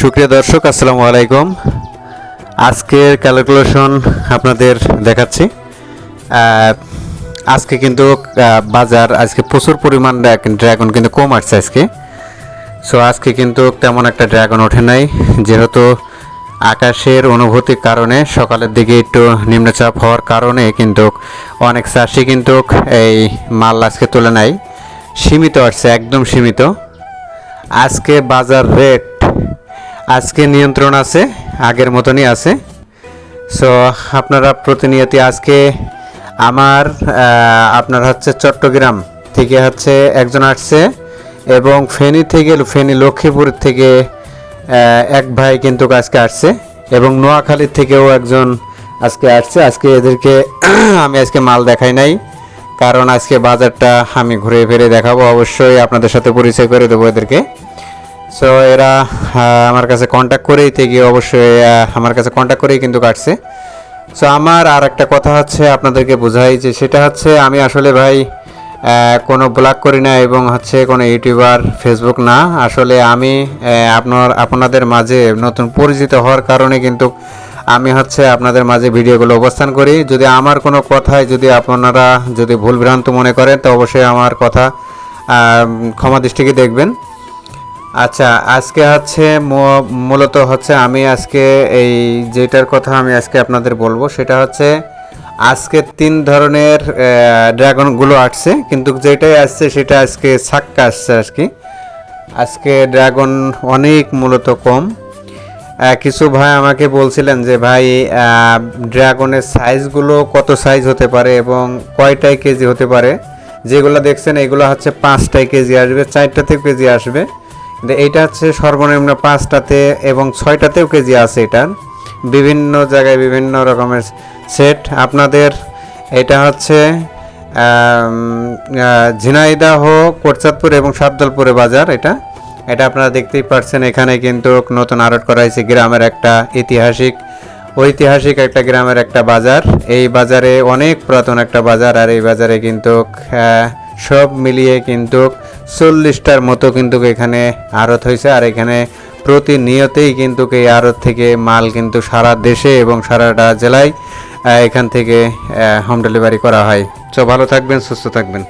সুপ্রিয় দর্শক, আসসালামু আলাইকুম। আজকের ক্যালকুলেশন আপনাদের দেখাচ্ছি। আজকে কিন্তু বাজার, আজকে প্রচুর পরিমাণ ড্রাগন কিন্তু কম আসছে আজকে। সো আজকে কিন্তু তেমন একটা ড্রাগন ওঠে নাই। যেহেতু আকাশের অনুভূতির কারণে সকালের দিকে একটু নিম্নচাপ হওয়ার কারণে কিন্তু অনেক চাষি কিন্তু এই মাল আজকে তুলে নাই। সীমিত আসছে, একদম সীমিত। আজকে বাজার রেট আজকে নিয়ন্ত্রণ আছে, আগের মতনই আছে। সো আপনারা প্রতিনিয়ত আজকে আমার আপনার হচ্ছে চট্টগ্রাম থেকে হচ্ছে একজন আসছে এবং ফেনী থেকে ফেনী লক্ষ্মীপুর থেকে এক ভাই কিন্তু আজকে আসছে এবং নোয়াখালীর থেকেও একজন আজকে আসছে। আজকে এদেরকে আমি আজকে মাল দেখাই নাই, কারণ আজকে বাজারটা আমি ঘুরে ফিরে দেখাবো। অবশ্যই আপনাদের সাথে পরিচয় করে দেবো এদেরকে। সো এরা আমার কাছে কন্ট্যাক্ট করেই থেকে অবশ্যই আমার কাছে কন্ট্যাক্ট করেই কিন্তু কাটছে। সো আমার আর একটা কথা হচ্ছে, আপনাদেরকে বোঝাই যে সেটা হচ্ছে, আমি আসলে ভাই কোনো ব্লগ করি না এবং হচ্ছে কোনো ইউটিউবার ফেসবুক না। আসলে আমি আপনার, আপনাদের মাঝে নতুন পরিচিত হওয়ার কারণে কিন্তু আমি হচ্ছে আপনাদের মাঝে ভিডিওগুলো অবস্থান করি। যদি আমার কোনো কথায় যদি আপনারা যদি ভুলভ্রান্ত মনে করেন, তো অবশ্যই আমার কথা ক্ষমা দৃষ্টিকে দেখবেন। আচ্ছা আজকে হচ্ছে মূলত হচ্ছে আমি আজকে এই যেটার কথা আমি আজকে আপনাদের বলব সেটা হচ্ছে আজকে তিন ধরনের ড্রাগনগুলো আসছে। কিন্তু যেটাই আসছে সেটা আজকে ছাক্কা আসছে আর কি। আজকে ড্রাগন অনেক মূলত কম। কিছু ভাই আমাকে বলছিলেন যে, ভাই ড্রাগনের সাইজগুলো কত সাইজ হতে পারে এবং কয়টায় কেজি হতে পারে? যেগুলো দেখছেন, এগুলো হচ্ছে পাঁচটায় কেজি আসবে, চারটাতেও কেজি আসবে। এইটা হচ্ছে সর্বনিম্ন পাঁচটাতে এবং ছয়টাতেও কেজি আছে এটার বিভিন্ন জায়গায় বিভিন্ন রকমের সেট। আপনাদের এটা হচ্ছে আহ, কোটচাঁদপুর এবং সাবদলপুরে বাজার এটা। এটা আপনারা দেখতেই পাচ্ছেন এখানে কিন্তু নতুন আড়ট করা হয়েছে গ্রামের একটা ঐতিহাসিক ঐতিহাসিক একটা গ্রামের একটা বাজার। এই বাজারে অনেক পুরাতন একটা বাজার আর এই বাজারে কিন্তু সব মিলিয়ে কিন্তু চল্লিশটার মতো কিন্তু এখানে আড়ত হয়েছে। আর এখানে প্রতিনিয়তেই কিন্তু এই আড়ত থেকে মাল কিন্তু সারা দেশে এবং সারাটা জেলায় এখান থেকে হোম ডেলিভারি করা হয়। তো ভালো থাকবেন, সুস্থ থাকবেন।